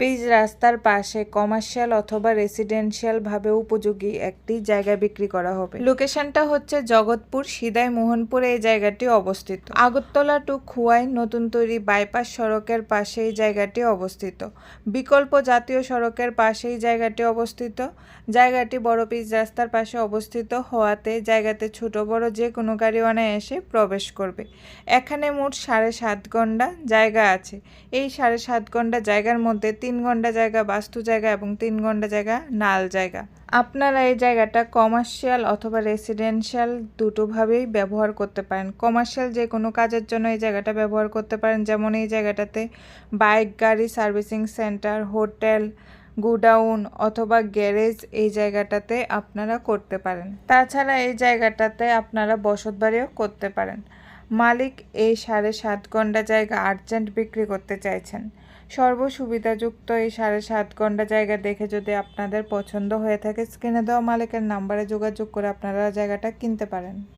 Pitch রাস্তার পাশে commercial অথবা রেসিডেন্সিয়াল ভাবে উপযোগী একটি জায়গা বিক্রি করা হবে। লোকেশনটা হচ্ছে জগৎপুর, সিদাই, মোহনপুরে, এই জায়গাটি অবস্থিত। আগরতলা টু খুয়াই নতুন তৈরি বাইপাস সড়কের পাশে এই জায়গাটি অবস্থিত। বিকল্প জাতীয় সড়কের পাশে এই জায়গাটি অবস্থিত। জায়গাটি বড় পিচ রাস্তার পাশে অবস্থিত। হওয়াতে জায়গাতে ছোট, বড় যে কোনো গাড়িওয়ানা এসে প্রবেশ করবে। এখানে মোট সাড়ে সাত ঘণ্টা জায়গা আছে। এই সাড়ে সাত ঘণ্টা জায়গার মধ্যে তিন ঘণ্টা জায়গা, বাস্তু জায়গা এবং তিন ঘণ্টা জায়গা, নাল জায়গা। আপনারা এই জায়গাটা কমার্শিয়াল অথবা রেসিডেন্সিয়াল দুটোভাবেই ব্যবহার করতে পারেন। কমার্শিয়াল যে কোনো কাজের জন্য এই জায়গাটা ব্যবহার করতে পারেন। যেমন এই জায়গাটাতে বাইক গাড়ি সার্ভিসিং সেন্টার হোটেল গুডাউন অথবা গ্যারেজ এই জায়গাটাতে আপনারা করতে পারেন। তাছাড়া এই জায়গাটাতে আপনারা বসতবাড়িও করতে পারেন। মালিক এই সাড়ে সাত ঘণ্টা জায়গা আর্জেন্ট বিক্রি করতে চাইছেন। সর্বসুবিধাযুক্ত এই সাড়ে সাত ঘণ্টা জায়গা দেখে যদি আপনাদের পছন্দ হয়ে থাকে, স্ক্রিনে দেওয়া মালিকের নাম্বারে যোগাযোগ করে আপনারা জায়গাটা কিনতে পারেন।